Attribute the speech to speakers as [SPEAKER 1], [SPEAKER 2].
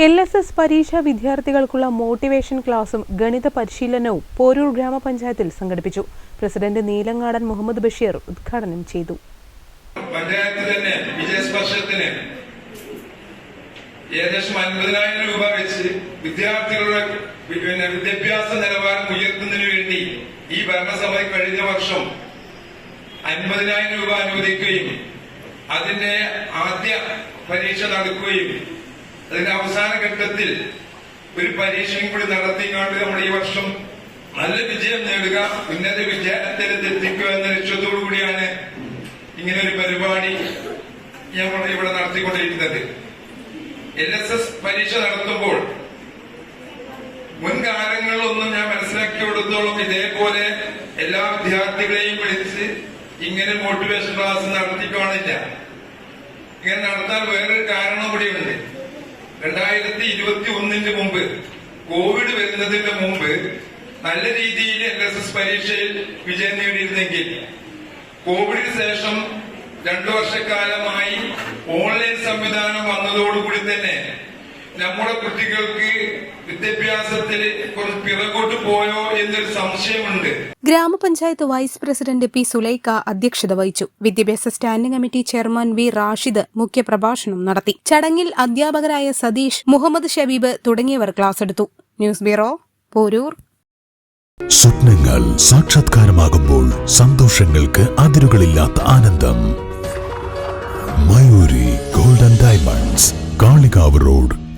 [SPEAKER 1] L S S പരീക്ഷാ വിദ്യാർത്ഥികൾക്കുള്ള motivation ക്ലാസും ഗണിത പരിശീലനവും പോരൂർ ഗ്രാമപഞ്ചായത്തിൽ സംഘടിപ്പിച്ചു. പ്രസിഡന്റ് നീലങ്ങാടൻ മുഹമ്മദ് ബഷീർ ഉദ്ഘാടനം ചെയ്തു.
[SPEAKER 2] പഞ്ചായത്ത് തന്നെ വിജയസ്പർശത്തിന് ഏകദേശം അൻപതിനായിരം രൂപ വെച്ച് വിദ്യാർത്ഥികളുടെ പിന്നെ വിദ്യാഭ്യാസ നിലവാരം ഉയർത്തുന്നതിന് വേണ്ടി ഈ ഭരണസമിതി കഴിഞ്ഞ വർഷം അൻപതിനായിരം രൂപ അനുവദിക്കുകയും അതിന്റെ ആദ്യ പരീക്ഷ നടക്കുകയും അതിന്റെ അവസാന ഘട്ടത്തിൽ ഒരു പരീക്ഷയും കൂടി നടത്തിക്കൊണ്ട് നമ്മൾ ഈ വർഷം നല്ല വിജയം നേടുക ഉന്നത വിജയത്തിലെത്തിക്കുക എന്ന ലക്ഷ്യത്തോടു കൂടിയാണ് ഇങ്ങനെ ഒരു പരിപാടി നമ്മൾ ഇവിടെ നടത്തിക്കൊണ്ടിരിക്കുന്നത്. എൽ എസ് എസ് പരീക്ഷ നടത്തുമ്പോൾ മുൻകാലങ്ങളിലൊന്നും ഞാൻ മനസ്സിലാക്കി മനസ്സിലാക്കിയെടുത്തോളം ഇതേപോലെ എല്ലാ വിദ്യാർത്ഥികളെയും വിളിച്ച് ഇങ്ങനെ മോട്ടിവേഷൻ ക്ലാസ് നടത്തിക്കാണില്ല ഇങ്ങനെ നടത്താൻ വേറൊരു കാരണം കൂടിയുണ്ട്. രണ്ടായിരത്തി ഇരുപത്തി ഒന്നിന് മുമ്പ്. കോവിഡ് വരുന്നതിന് മുമ്പ് നല്ല രീതിയിൽ എൽ എസ് എസ് പരീക്ഷയിൽ വിജയം നേടിയിരുന്നെങ്കിൽ കോവിഡിന് ശേഷം രണ്ടു വർഷക്കാലമായി ഓൺലൈൻ സംവിധാനം വന്നതോടുകൂടി തന്നെ നമ്മുടെ കുട്ടികൾക്ക് വിദ്യാഭ്യാസത്തിൽ കുറച്ച് പിറകോട്ട് പോയോ എന്നൊരു സംശയമുണ്ട്.
[SPEAKER 1] ഗ്രാമപഞ്ചായത്ത് വൈസ് പ്രസിഡന്റ് പി സുലൈക്ക അധ്യക്ഷത വഹിച്ചു. വിദ്യാഭ്യാസ standing committee chairman V Rashid മുഖ്യപ്രഭാഷണം നടത്തി. ചടങ്ങിൽ അധ്യാപകരായ സതീഷ് മുഹമ്മദ് ഷബീബ് തുടങ്ങിയവർ ക്ലാസ് എടുത്തു ന്യൂസ് ബ്യൂറോ പോരൂർ.
[SPEAKER 3] സ്വപ്നങ്ങൾ സാക്ഷാത്കാരമാകുമ്പോൾ സന്തോഷങ്ങൾക്ക് അതിരുകളില്ലാത്ത ആനന്ദം. Mayuri golden diamonds Kalikavu road